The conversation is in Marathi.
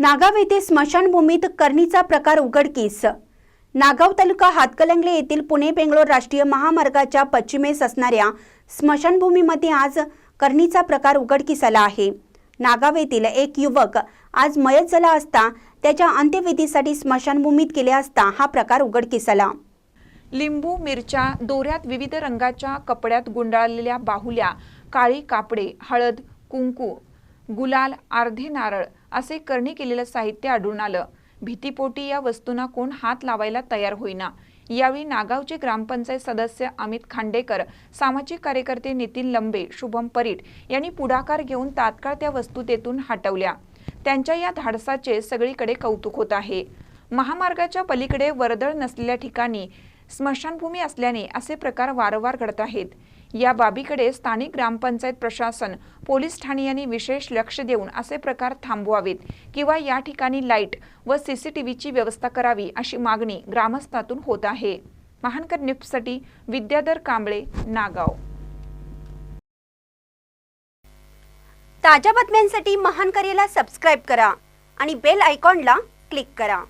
नागाव येथे स्मशानभूमीत करणीचा प्रकार उघडकीस. नागाव तालुका हातकलंगले येथील पुणे बेंगलोर राष्ट्रीय महामार्गाच्या पश्चिमेस असणाऱ्या स्मशानभूमीमध्ये आज करणीचा प्रकार उघडकीस आला आहे. नागाव येथील एक युवक आज मयत झाला असता त्याच्या अंत्यविधीसाठी स्मशानभूमीत गेले असता हा प्रकार उघडकीस आला. लिंबू मिरच्या दोऱ्यात विविध रंगाच्या कपड्यात गुंडाळलेल्या बाहुल्या काळी कापडे हळद कुंकू गुलाल अर्धे नारळ असे करणी केलेलं साहित्य आढळून आलं. भीतीपोटी या वस्तूंना कोण हात लावायला तयार होईना. यावेळी नागावचे ग्रामपंचायत सदस्य अमित खांडेकर सामाजिक कार्यकर्ते नितीन लंबे शुभम परीट यांनी पुढाकार घेऊन तात्काळ त्या वस्तू तेथून हटवल्या. त्यांच्या या धाडसाचे सगळीकडे कौतुक होत आहे. महामार्गाच्या पलीकडे वर्दळ नसलेल्या ठिकाणी स्मशानभूमी असल्याने असे प्रकार वारंवार घडत आहेत. या बाबीकडे स्थानिक ग्रामपंचायत प्रशासन पोलीस ठाणे यांनी विशेष लक्ष देऊन असे प्रकार थांबवावेत किंवा या ठिकाणी लाइट व सीसीटीव्हीची व्यवस्था करावी अशी मागणी ग्रामस्थातून होत आहे. महानकर न्यूजसाठी विद्याधर कांबळे नागाव. ताज्या बातम्यांसाठी महानकरेला सबस्क्राईब करा आणि बेल आयकॉनला क्लिक करा.